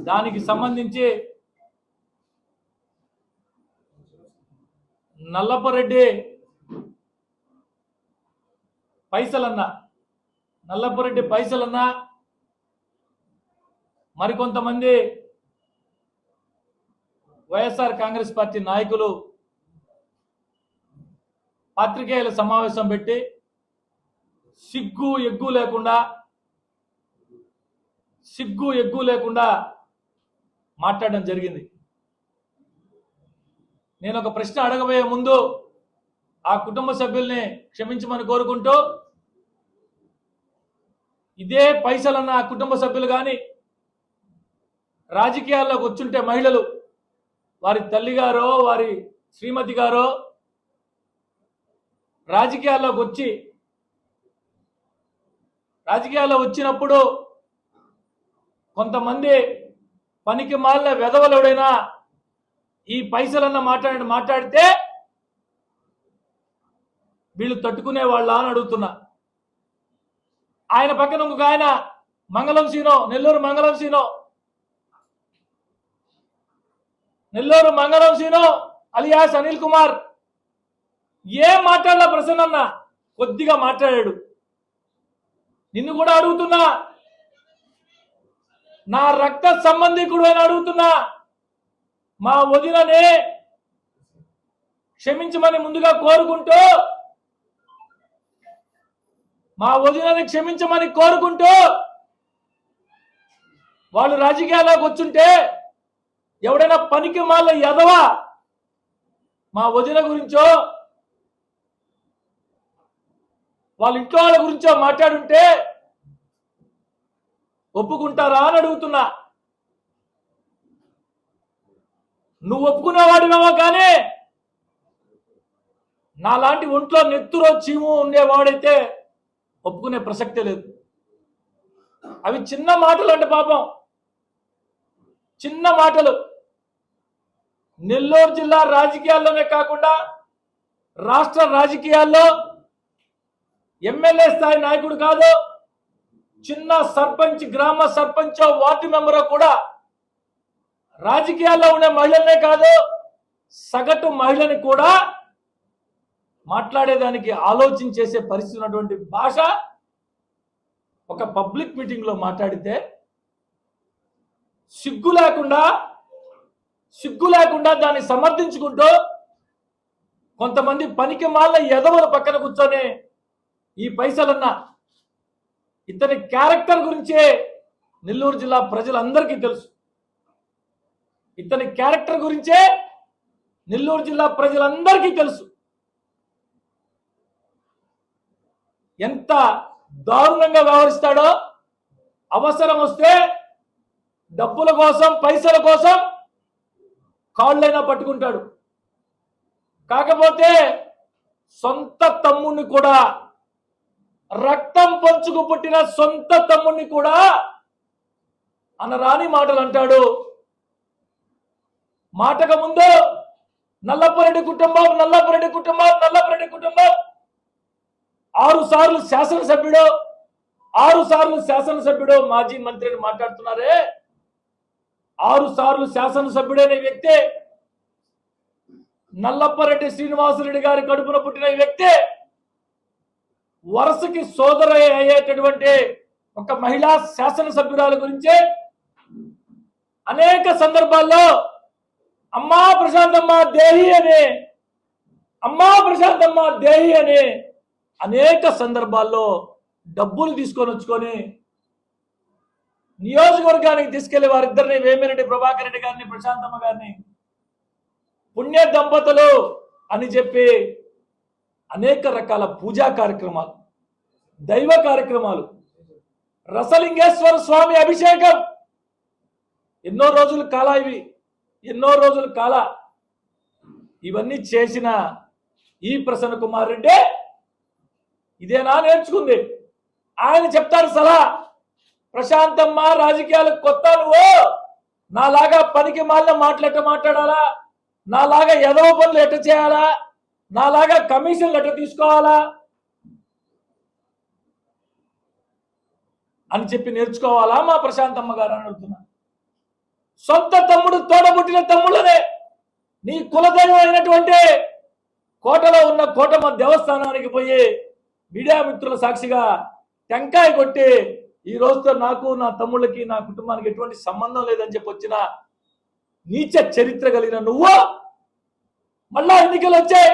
దానికి సంబంధించి నల్లపరెడ్డి పైసలన్నా నల్లపరెడ్డి పైసలన్నా మరికొంతమంది వైఎస్ఆర్ కాంగ్రెస్ పార్టీ నాయకులు పాత్రికేయుల సమావేశం పెట్టి సిగ్గు ఎగ్గు లేకుండా సిగ్గు ఎగ్గు లేకుండా మాట్లాడడం జరిగింది. నేను ఒక ప్రశ్న అడగబోయే ముందు ఆ కుటుంబ సభ్యుల్ని క్షమించమని కోరుకుంటూ ఇదే పైసలన్న ఆ కుటుంబ సభ్యులు కానీ రాజకీయాల్లోకి వచ్చుంటే మహిళలు వారి తల్లిగారో వారి శ్రీమతి గారో రాజకీయాల్లోకి వచ్చి రాజకీయాల్లో వచ్చినప్పుడు కొంతమంది పనికి మాలిన వెధవలుడైనా ఈ పైసలన్న మాట్లాడి మాట్లాడితే వీళ్ళు తట్టుకునే వాళ్ళ అని అడుగుతున్నా. ఆయన పక్కన ఇంకొక ఆయన మంగళం సీనో నెల్లూరు మంగళం సీనో. నెల్లూరు మంగళం సీనో అలియాస్ అనిల్ కుమార్. ఏం మాట్లాడలా ప్రసన్న కొద్దిగా మాట్లాడాడు. నిన్ను కూడా అడుగుతున్నా. నా రక్త సంబంధికుడు అని అడుగుతున్నా. మా వదిననే క్షమించమని ముందుగా కోరుకుంటూ మా వదినని క్షమించమని కోరుకుంటూ వాళ్ళు రాజకీయాల్లోకి వచ్చుంటే ఎవడైనా పనికి మాల ఎదవా మా వదిన గురించో వాళ్ళ ఇంట్లో వాళ్ళ గురించో మాట్లాడుంటే ఒప్పుకుంటారా అని అడుగుతున్నా. నువ్వు ఒప్పుకునేవాడివేమో కానీ నాలాంటి ఒంట్లో నెత్తురో చీము ఉండేవాడైతే ఒప్పుకునే ప్రసక్తే లేదు. అవి చిన్న మాటలు అంటే పాపం చిన్న మాటలు. నెల్లూరు జిల్లా రాజకీయాల్లోనే కాకుండా రాష్ట్ర రాజకీయాల్లో ఎమ్మెల్యే స్థాయి నాయకుడు కాదు చిన్న సర్పంచ్ గ్రామ సర్పంచ్ వార్డు మెంబరో కూడా రాజకీయాల్లో ఉండే మహిళలనే కాదు సగటు మహిళని కూడా మాట్లాడేదానికి ఆలోచన చేసే పరిస్థితి ఉన్నటువంటి భాష ఒక పబ్లిక్ మీటింగ్లో మాట్లాడితే సిగ్గు లేకుండా సిగ్గు లేకుండా దాన్ని సమర్థించుకుంటూ కొంతమంది పనికి మాల ఎదవల పక్కన కూర్చొని ఈ పైసలన్నా ఇతని క్యారెక్టర్ గురించే నెల్లూరు జిల్లా ప్రజలందరికీ తెలుసు. ఇతని క్యారెక్టర్ గురించే నెల్లూరు జిల్లా ప్రజలందరికీ తెలుసు. ఎంత దారుణంగా వ్యవహరిస్తాడో అవసరం వస్తే డబ్బుల కోసం పైసల కోసం కాళ్ళైనా పట్టుకుంటాడు. కాకపోతే సొంత తమ్ముణ్ణి కూడా రక్తం పంచుకు పుట్టిన సొంత తమ్ముణ్ణి కూడా అనరాని మాటలు అంటాడు మాటకు ముందు నల్లపరెడ్డి కుటుంబం నల్లపరెడ్డి కుటుంబం నల్లపరెడ్డి కుటుంబం. ఆరు సార్లు శాసనసభ్యుడు ఆరు సార్లు శాసనసభ్యుడు మాజీ మంత్రిని మాట్లాడుతున్నారే. ఆరు సార్లు శాసనసభ్యుడైన వ్యక్తే వ్యక్తి నల్లప్పరెడ్డి శ్రీనివాసరెడ్డి గారి కడుపున పుట్టిన వ్యక్తే వ్యక్తి వరుసకి సోదర అయ్యేటటువంటి ఒక మహిళా శాసనసభ్యురాల గురించే అనేక సందర్భాల్లో అమ్మా ప్రశాంతమ్మ దేహి అని అమ్మా ప్రశాంతమ్మ దేహి అని అనేక సందర్భాల్లో డబ్బులు తీసుకొని వచ్చుకొని నియోజకవర్గానికి తీసుకెళ్ళి వారిద్దరిని వేమిరెడ్డి ప్రభాకర్ రెడ్డి గారిని ప్రశాంతమ్మ గారిని పుణ్య దంపతులు అని చెప్పి అనేక రకాల పూజా కార్యక్రమాలు దైవ కార్యక్రమాలు రసలింగేశ్వర స్వామి అభిషేకం. ఎన్నో రోజులు కాల ఇవి ఎన్నో రోజులు కాల ఇవన్నీ చేసిన ఈ ప్రసన్న కుమార్ రెడ్డి ఇదేనా నేర్చుకుంది. ఆయన చెప్తారు సలహా ప్రశాంతమ్మ రాజకీయాలకు కొత్త నువ్వు. నాలాగా పనికి మాలిన మాట్లాడట మాట్లాడాలా? నాలాగా ఎదవ పనులు ఎట్ట చేయాలా? నాలాగా కమిషన్లు ఎట్ట తీసుకోవాలా? అని చెప్పి నేర్చుకోవాలా మా ప్రశాంతమ్మ గారు అని అడుగుతున్నా. సొంత తమ్ముడు తోడబుట్టిన తమ్ముళ్ళనే నీ కులదైవం అయినటువంటి కోటలో ఉన్న కోటమ్మ దేవస్థానానికి పోయి మీడియా మిత్రుల సాక్షిగా టెంకాయ కొట్టి ఈ రోజుతో నాకు నా తమ్ముళ్ళకి నా కుటుంబానికి ఎటువంటి సంబంధం లేదని చెప్పి వచ్చిన నీచ చరిత్ర కలిగిన నువ్వు మళ్ళా ఎన్నికలు వచ్చాయి?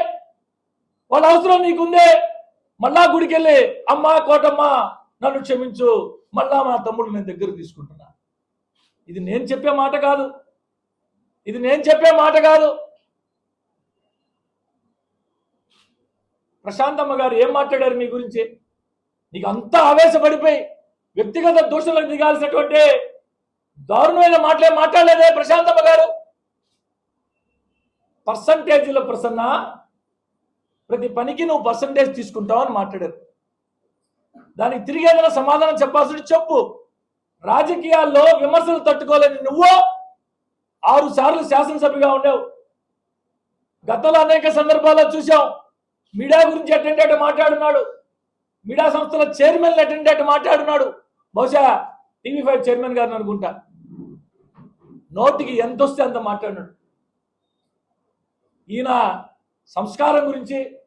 వాళ్ళ అవసరం నీకుందే. మళ్ళా గుడికి వెళ్ళి అమ్మా కోటమ్మ నన్ను క్షమించు. మళ్ళా మా తమ్ముడు నేను దగ్గర తీసుకుంటున్నా. ఇది నేను చెప్పే మాట కాదు. ఇది నేను చెప్పే మాట కాదు. ప్రశాంతమ్మ గారు ఏం మాట్లాడారు మీ గురించి? నీకు అంతా ఆవేశపడిపోయి వ్యక్తిగత దూషణలకు దిగాల్సినటువంటి దారుణమైన మాటలే మాట్లాడలేదే ప్రశాంతమ్మ గారు. పర్సంటేజీల ప్రసన్న ప్రతి పనికి నువ్వు పర్సంటేజ్ తీసుకుంటావు అని మాట్లాడారు. దానికి తిరిగి ఏదైనా సమాధానం చెప్పాల్సి చెప్పు. రాజకీయాల్లో విమర్శలు తట్టుకోలేని నువ్వు ఆరు సార్లు శాసనసభ్యుగా ఉండేవు. గతంలో అనేక సందర్భాల్లో చూసాం మీడియా గురించి అటెండేట్ మాట్లాడున్నాడు. మీడియా సంస్థల చైర్మన్ అటెండేట్ మాట్లాడున్నాడు. బహుశా టీవీ ఫైవ్ చైర్మన్ గారిని అనుకుంటా. నోటికి ఎంత వస్తే అంత మాట్లాడినాడు. ఈయన సంస్కారం గురించి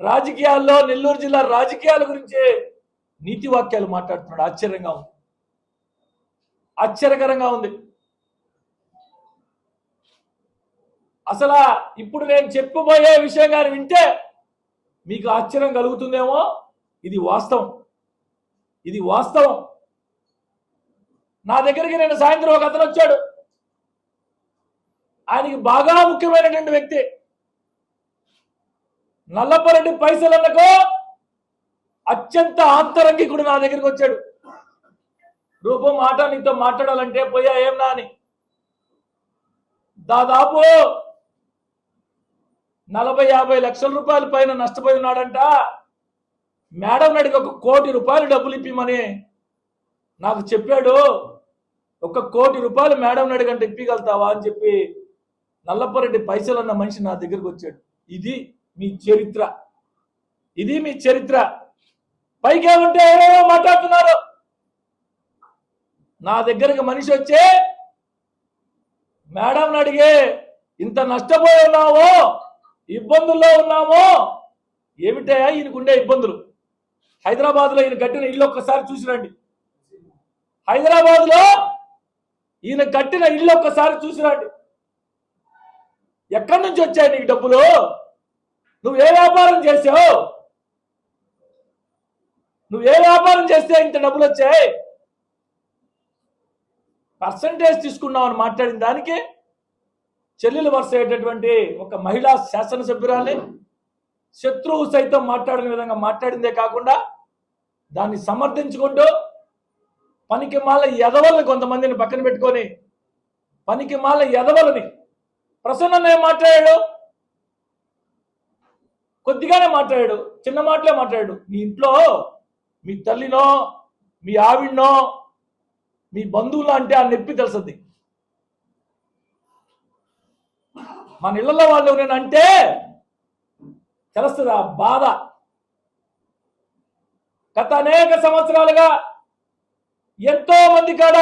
రాజకీయాల్లో నెల్లూరు జిల్లా రాజకీయాల గురించి నీతి వాక్యాలు మాట్లాడుతున్నాడు. ఆశ్చర్యంగా ఉంది. ఆశ్చర్యకరంగా ఉంది. అసలు ఇప్పుడు నేను చెప్పబోయే విషయం కానీ వింటే మీకు ఆశ్చర్యం కలుగుతుందేమో? ఇది వాస్తవం. ఇది వాస్తవం. నా దగ్గరికి నేను సాయంత్రం ఒక అతను వచ్చాడు. ఆయనకి బాగా ముఖ్యమైనటువంటి వ్యక్తి. నల్లపరెడ్డి పైసలన్నకో అత్యంత ఆంతరంగికుడు నా దగ్గరికి వచ్చాడు. రూపం మాట నీతో మాట్లాడాలంటే పోయా ఏం నాని? దాదాపు నలభై యాభై లక్షల రూపాయల పైన నష్టపోయి ఉన్నాడంట. మేడం నాడికి ఒక కోటి రూపాయలు డబ్బులు ఇప్పిమని నాకు చెప్పాడు. ఒక కోటి రూపాయలు మేడం నడిగంటే ఇప్పగలుగుతావా అని చెప్పి నల్లప్పరెడ్డి పైసలు అన్న మనిషి నా దగ్గరకు వచ్చాడు. ఇది మీ చరిత్ర. ఇది మీ చరిత్ర. పైకి ఉంటే ఏమేమో మాట్లాడుతున్నారు. నా దగ్గరకు మనిషి వచ్చే మేడం అడిగే ఇంత నష్టపోయి ఉన్నామో ఇబ్బందుల్లో ఉన్నామో ఏమిటయా ఈయనకుండే ఇబ్బందులు? హైదరాబాద్లో ఈయన కట్టిన ఇల్లు ఒక్కసారి చూసి రండి. హైదరాబాద్లో ఈయన కట్టిన ఇల్లు ఒక్కసారి చూసి రండి. ఎక్కడి నుంచి వచ్చాయి నీకు డబ్బులు? నువ్వు ఏ వ్యాపారం చేసావు? నువ్వు ఏ వ్యాపారం చేస్తే ఇంత డబ్బులు వచ్చాయి? పర్సంటేజ్ తీసుకున్నావు అని మాట్లాడిన దానికి చెల్లెలు వరుస అయ్యేటటువంటి ఒక మహిళా శాసనసభ్యురాల్ని శత్రువు సైతం మాట్లాడిన విధంగా మాట్లాడిందే కాకుండా దాన్ని సమర్థించుకుంటూ పనికి మాల ఎదవల్ని కొంతమందిని పక్కన పెట్టుకొని పనికి మాల ఎదవలని ప్రసన్న ఏం మాట్లాడాడు. కొద్దిగానే మాట్లాడాడు చిన్న మాటలే మాట్లాడాడు. మీ ఇంట్లో మీ తల్లినో మీ ఆవిడనో మీ బంధువులు అంటే ఆ నొప్పి తెలుస్తుంది మన ఇళ్ళలో వాళ్ళు ఎవరైనా అంటే తెలుస్తుంది ఆ బాధ. గత అనేక సంవత్సరాలుగా ఎంతో మంది కాడ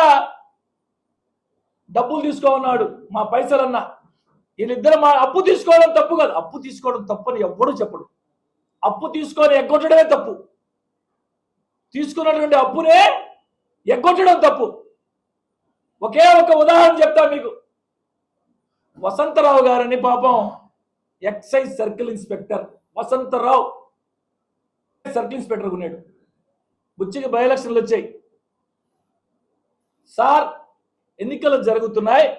డబ్బులు తీసుకోమన్నాడు మా పైసలన్నా. వీళ్ళిద్దరు మా అప్పు తీసుకోవడం తప్పు కాదు. అప్పు తీసుకోవడం తప్పని ఎవ్వడు చెప్పడు. అప్పు తీసుకొని ఎగ్గొట్టడమే తప్పు. తీసుకున్నటువంటి అప్పునే ఎగ్గొట్టడం తప్పు. ఒకే ఒక ఉదాహరణ చెప్తా మీకు. వసంతరావు గారని పాపం excise circle inspector Vasantharao. Circle inspector ఉన్నాడు. బుచ్చికి బై ఎలక్షన్లు వచ్చాయి. సార్ ఎన్నికలు జరుగుతున్నాయి.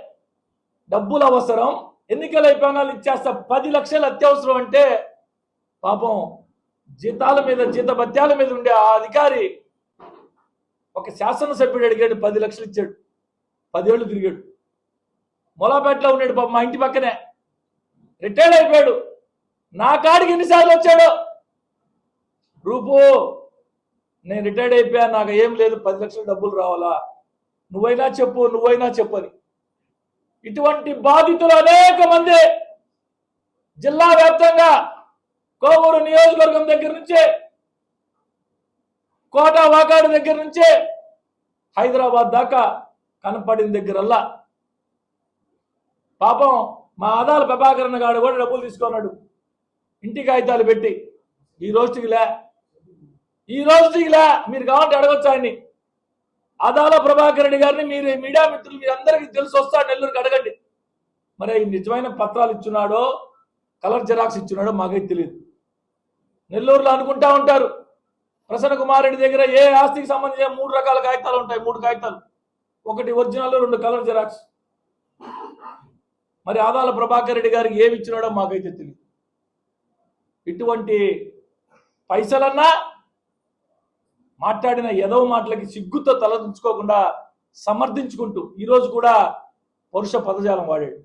డబ్బులు అవసరం. ఎన్నికల అయిపోయినా ఇచ్చేస్తా పది లక్షలు అత్యవసరం అంటే పాపం జీతాల మీద జీతభత్యాల మీద ఉండే ఆ అధికారి ఒక శాసనసభ్యుడు అడిగాడు పది లక్షలు ఇచ్చాడు. పదేళ్ళు తిరిగాడు. మొలాపేటలో ఉన్నాడు పాప మా ఇంటి పక్కనే. రిటైర్డ్ అయిపోయాడు. నా కాడికి ఎన్నిసార్లు వచ్చాడు? రూపు నేను రిటైర్డ్ అయిపోయా నాకు ఏం లేదు పది లక్షలు డబ్బులు రావాలా? నువ్వైనా చెప్పు నువ్వైనా చెప్పని ఇటువంటి బాధితులు అనేక మంది జిల్లా వ్యాప్తంగా కోవూరు నియోజకవర్గం దగ్గర నుంచే కోట వాకాడు దగ్గర నుంచే హైదరాబాద్ దాకా కనపడిన దగ్గరల్లా. పాపం మా ఆదాల ప్రభాకరణ గారు కూడా డబ్బులు తీసుకున్నాడు. ఇంటి కాగితాలు పెట్టి. ఈ రోజుకి లే. ఈ రోజుకి లే. మీరు కావాలంటే అడగొచ్చు ఆయన్ని. ఆదాల ప్రభాకర్ రెడ్డి గారిని మీరు మీడియా మిత్రులు మీ అందరికీ తెలిసి వస్తారు నెల్లూరుకి అడగండి. మరి ఈ నిజమైన పత్రాలు ఇచ్చున్నాడో కలర్ జెరాక్స్ ఇచ్చున్నాడో మాకైతే తెలియదు నెల్లూరులో అనుకుంటా ఉంటారు. ప్రసన్న కుమార్ రెడ్డి దగ్గర ఏ ఆస్తికి సంబంధించిన మూడు రకాల కాగితాలు ఉంటాయి? మూడు కాగితాలు. ఒకటి ఒరిజినల్ రెండు కలర్ జెరాక్స్. మరి ఆదాల ప్రభాకర్ రెడ్డి గారికి ఏమి ఇచ్చినాడో మాకైతే తెలియదు ఇటువంటి పైసలన్నా మాట్లాడిన ఏదో మాటలకి సిగ్గుతో తలదించుకోకుండా సమర్థించుకుంటూ ఈరోజు కూడా పరుష పదజాలం వాడాడు.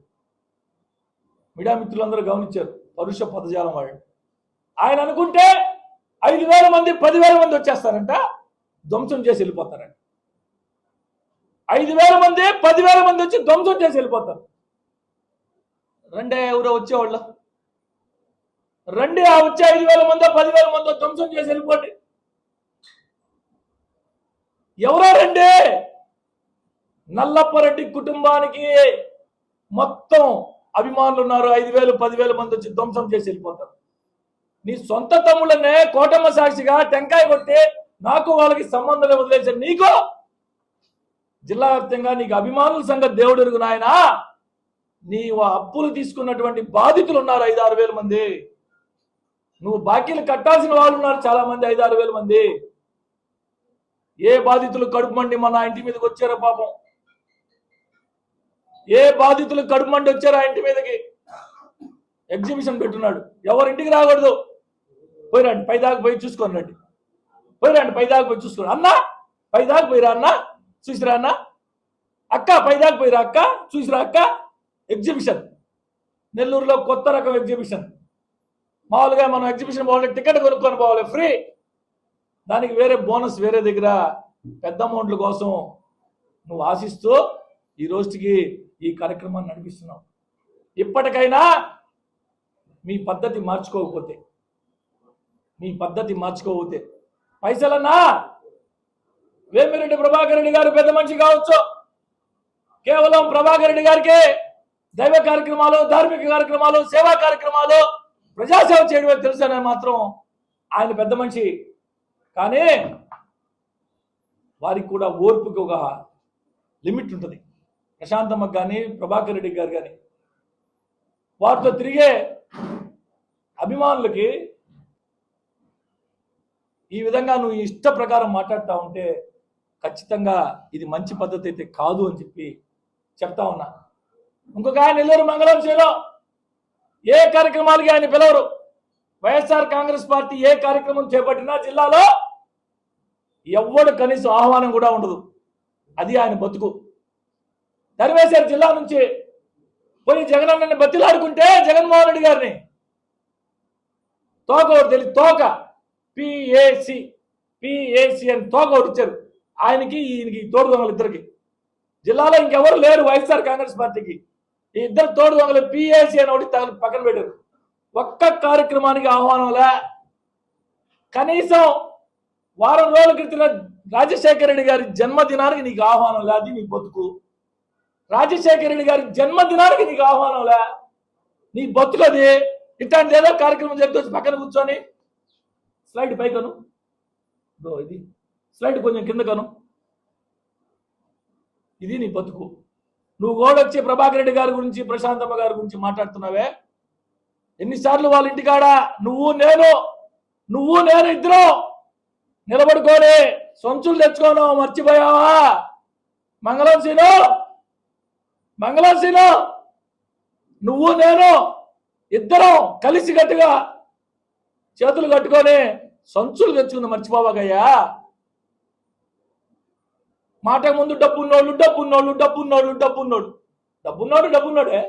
మీడియా మిత్రులందరూ గమనించారు పరుష పదజాలం వాడాడు. ఆయన అనుకుంటే ఐదు వేల మంది పదివేల మంది వచ్చేస్తారంట ధ్వంసం చేసి వెళ్ళిపోతారంట. ఐదు వేల మంది పదివేల మంది వచ్చి ధ్వంసం చేసి వెళ్ళిపోతారు. రెండే ఎవరో వచ్చేవాళ్ళు. రండి ఆ వచ్చే ఐదు వేల మందో పదివేల మందో ధ్వంసం చేసి వెళ్ళిపోండి. ఎవరో రండి నల్లప్పరెడ్డి కుటుంబానికి మొత్తం అభిమానులు ఉన్నారు ఐదు వేలు పదివేల మంది వచ్చి ధ్వంసం చేసి వెళ్ళిపోతారు. నీ సొంత తమ్ముళ్ళనే కోటమ్మ సాక్షిగా టెంకాయ కొట్టి నాకు వాళ్ళకి సంబంధం వదిలేసాను నీకు? జిల్లా వ్యాప్తంగా నీకు అభిమానుల సంగతి దేవుడు ఎరుగు నాయనా. నీ అప్పులు తీసుకున్నటువంటి బాధితులు ఉన్నారు ఐదారు ఆరు వేల మంది. నువ్వు బాకీలు కట్టాల్సిన వాళ్ళు ఉన్నారు చాలా మంది ఐదారు ఆరు వేల మంది. ఏ బాధితులు కడుపు మండి మన ఇంటి మీదకి వచ్చారో పాపం? ఏ బాధితులు కడుపు మండి వచ్చారో ఆ ఇంటి మీదకి? ఎగ్జిబిషన్ పెట్టున్నాడు. ఎవరి ఇంటికి రాకూడదు. పోయిరండి పైదాకా పోయి చూసుకొని రండి. పోయిరండి పైదాకా పోయి చూసుకోండి. అన్నా పైదాకా పోయిరా అన్న? చూసిరా అన్న? అక్క పైదాకా పోయిరా అక్క? చూసిరా అక్క? ఎగ్జిబిషన్. నెల్లూరులో కొత్త రకం ఎగ్జిబిషన్. మామూలుగా మనం ఎగ్జిబిషన్ పోవాలి టికెట్ కొనుక్కొని పోవాలి ఫ్రీ. దానికి వేరే బోనస్ వేరే దగ్గర పెద్ద అమౌంట్ల కోసం నువ్వు ఆశిస్తూ ఈ రోజుకి ఈ కార్యక్రమాన్ని నడిపిస్తున్నావు. ఇప్పటికైనా మీ పద్ధతి మార్చుకోకపోతే మీ పద్ధతి మార్చుకోకపోతే పైసలన్నా వేమిరెడ్డి ప్రభాకర్ రెడ్డి గారు పెద్ద మనిషి కావచ్చు. కేవలం ప్రభాకర్ రెడ్డి గారికి దైవ కార్యక్రమాలు ధార్మిక కార్యక్రమాలు సేవా కార్యక్రమాలు ప్రజాసేవ చేయడమే తెలుసు అని మాత్రం ఆయన పెద్ద మనిషి కానీ వారికి కూడా ఓర్పుకి ఒక లిమిట్ ఉంటుంది. ప్రశాంతమ్మకు కానీ ప్రభాకర్ రెడ్డి గారు కానీ. వారితో తిరిగే అభిమానులకి ఈ విధంగా నువ్వు ఇష్ట ప్రకారం మాట్లాడుతూ ఉంటే ఖచ్చితంగా ఇది మంచి పద్ధతి అయితే కాదు అని చెప్పి చెప్తా ఉన్నా. ఇంకొక ఆయన నెల్లూరు మంగళం చేయలో ఏ కార్యక్రమాలకి ఆయన పిలవరు? వైఎస్ఆర్ కాంగ్రెస్ పార్టీ ఏ కార్యక్రమం చేపట్టినా జిల్లాలో ఎవ్వడు కనీసం ఆహ్వానం కూడా ఉండదు. అది ఆయన బతుకు. ధర్మేశ్వర జిల్లా నుంచి పోయి జగనన్నని బతిలాడుకుంటే జగన్మోహన్ రెడ్డి గారిని. తోక ఒకటి తెలియదు తోక. పిఏసి పిఏసి అని తోక ఒకటి ఇచ్చారు. ఆయనకి ఈయనకి తోడు దొంగలు ఇద్దరికి. జిల్లాలో ఇంకెవరు లేరు వైఎస్ఆర్ కాంగ్రెస్ పార్టీకి. ఈ ఇద్దరు తోడు దొంగలు పిఏసి అని ఒకటి పక్కన పెట్టారు. ఒక్క కార్యక్రమానికి ఆహ్వానంలా కనీసం వారం రోజుల క్రితం రాజశేఖర రెడ్డి గారి జన్మదినానికి నీకు ఆహ్వానం లే అది నీ బతుకు. రాజశేఖర రెడ్డి గారి జన్మదినానికి నీకు ఆహ్వానం లే. నీ బతుకు అది. ఇట్లాంటి ఏదో కార్యక్రమం చెప్తే పక్కన కూర్చొని. స్లైడ్ పైకను. ఇదో ఇది. స్లైడ్ కొంచెం కింద కను ఇది నీ బతుకు. నువ్వు గోడొచ్చి ప్రభాకర్ రెడ్డి గారి గురించి ప్రశాంతమ్మ గారి గురించి మాట్లాడుతున్నావే? ఎన్నిసార్లు వాళ్ళ ఇంటికాడ నువ్వు నేను నువ్వు నేను ఇద్దరు నిలబడుకోని సొంచులు తెచ్చుకోను మర్చిపోయావా? మంగళం సీను మంగళం సీను. నువ్వు నేను ఇద్దరం కలిసి గట్టిగా చేతులు కట్టుకొని సంచులు తెచ్చుకుంది మర్చిపోవాగయ్యా మాట ముందు డబ్బున్నోళ్ళు డబ్బున్నోళ్ళు డబ్బున్నోళ్ళు డబ్బున్నోడు డబ్బున్నోడు డబ్బున్నోడే.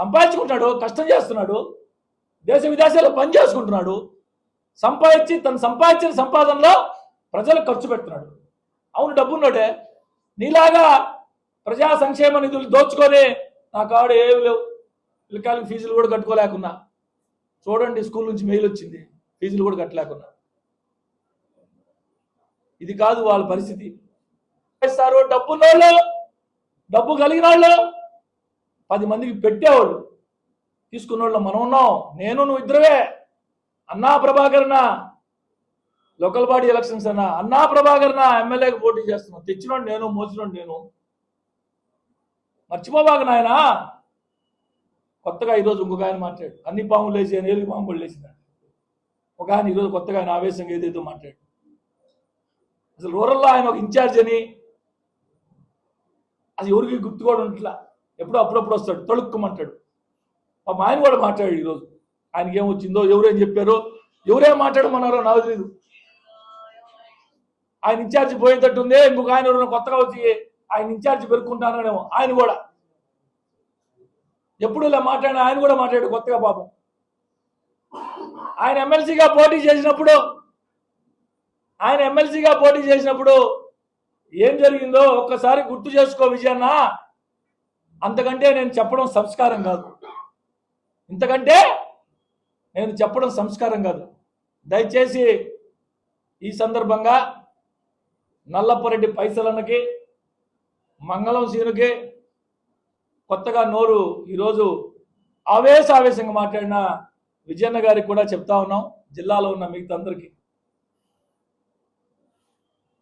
సంపాదించుకుంటున్నాడు కష్టం చేస్తున్నాడు దేశ విదేశాల్లో పని చేసుకుంటున్నాడు. సంపాదించి తను సంపాదించిన సంపాదనలో ప్రజలకు ఖర్చు పెడుతున్నాడు. అవును డబ్బున్నోడే నీలాగా ప్రజా సంక్షేమ నిధులు దోచుకొని నా కాడు ఏమి లేవు. పిల్లకాయలకు ఫీజులు కూడా కట్టుకోలేకున్నా. చూడండి స్కూల్ నుంచి మెయిల్ వచ్చింది. ఫీజులు కూడా కట్టలేకున్నా. ఇది కాదు వాళ్ళ పరిస్థితి. ఇస్తారు డబ్బున్నోళ్ళు డబ్బు కలిగిన వాళ్ళు పది మందికి పెట్టేవాళ్ళు. తీసుకున్న వాళ్ళు మనం ఉన్నాం. నేను నువ్వు ఇద్దరువే అన్నా ప్రభాకరణ లోకల్ బాడీ ఎలక్షన్స్ అన్నా అన్నా ప్రభాకరణ ఎమ్మెల్యేకి పోటీ చేస్తున్నావు తెచ్చినోడు నేను మోసినోడు నేను. మర్చిపోబాక నాయనా. కొత్తగా ఈరోజు ఇంకొక ఆయన మాట్లాడు. అన్ని పాములు లేచి అని పాములు లేచినాడు ఒక ఆయన ఈరోజు కొత్తగా ఆయన ఆవేశంగా ఏదేదో మాట్లాడు. అసలు రూరల్లో ఆయన ఒక ఇన్ఛార్జ్ అని అది ఎవరికి గుర్తు కూడా ఉంట్లా ఎప్పుడో అప్పుడప్పుడు వస్తాడు. తొడుక్కుమంటాడు. మా ఆయన కూడా మాట్లాడాడు ఈరోజు. ఆయనకి ఏం వచ్చిందో ఎవరేం చెప్పారో ఎవరేం మాట్లాడమన్నారో నాకు తెలియదు ఆయన ఇన్ఛార్జ్ పోయేటట్టుందే ఇంకొక ఆయన ఎవరైనా కొత్తగా వచ్చి ఆయన ఇన్ఛార్జ్ పెరుక్కుంటానేమో ఆయన కూడా. ఎప్పుడు ఇలా మాట్లాడిన ఆయన కూడా మాట్లాడు కొత్తగా పాపం. ఆయన ఎమ్మెల్సీగా పోటీ చేసినప్పుడు ఆయన ఎమ్మెల్సీగా పోటీ చేసినప్పుడు ఏం జరిగిందో ఒక్కసారి గుర్తు చేసుకో విజయన్న. అంతకంటే నేను చెప్పడం సంస్కారం కాదు. ఇంతకంటే నేను చెప్పడం సంస్కారం కాదు. దయచేసి ఈ సందర్భంగా నల్లపరెడ్డి పైసలన్నకి మంగళం సీనుకి కొత్తగా నోరు ఈరోజు ఆవేశ ఆవేశంగా మాట్లాడిన విజయన్న గారికి కూడా చెప్తా ఉన్నాం జిల్లాలో ఉన్న మిగతా అందరికీ.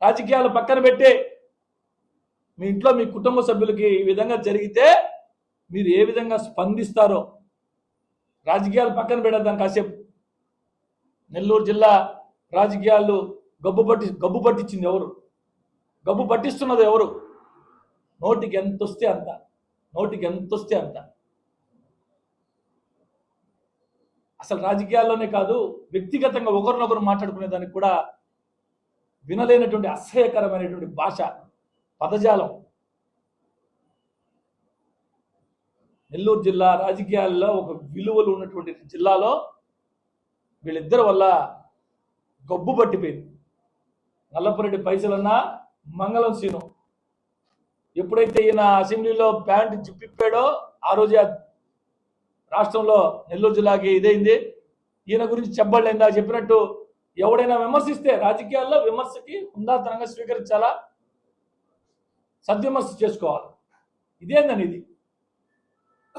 రాజకీయాలు పక్కన పెట్టి మీ ఇంట్లో మీ కుటుంబ సభ్యులకి ఈ విధంగా జరిగితే మీరు ఏ విధంగా స్పందిస్తారో రాజకీయాలు పక్కన పెడదాం కాసేపు. నెల్లూరు జిల్లా రాజకీయాలు గబ్బు పట్టి గబ్బు పట్టించింది ఎవరు? గబ్బు పట్టిస్తున్నది ఎవరు? నోటికి ఎంత వస్తే అంత. నోటికి ఎంత వస్తే అంత. అసలు రాజకీయాల్లోనే కాదు వ్యక్తిగతంగా ఒకరినొకరు మాట్లాడుకునే దానికి కూడా వినలేనటువంటి అసహ్యకరమైనటువంటి భాష పదజాలం. నెల్లూరు జిల్లా రాజకీయాల్లో ఒక విలువలు ఉన్నటువంటి జిల్లాలో వీళ్ళిద్దరి వల్ల గబ్బు పట్టిపోయింది. నల్లపురెడ్డి పైసలన్నా మంగళం సీను. ఎప్పుడైతే ఈయన అసెంబ్లీలో ప్యాంటు జిప్పిప్పాడో ఆ రోజే రాష్ట్రంలో నెల్లూరు జిల్లాకి ఇదైంది. ఈయన గురించి చెప్పలేందా? చెప్పినట్టు ఎవడైనా విమర్శిస్తే రాజకీయాల్లో విమర్శకి ఉందాతనంగా స్వీకరించాలా? సద్విమర్శ చేసుకోవాలి. ఇదేందని ఇది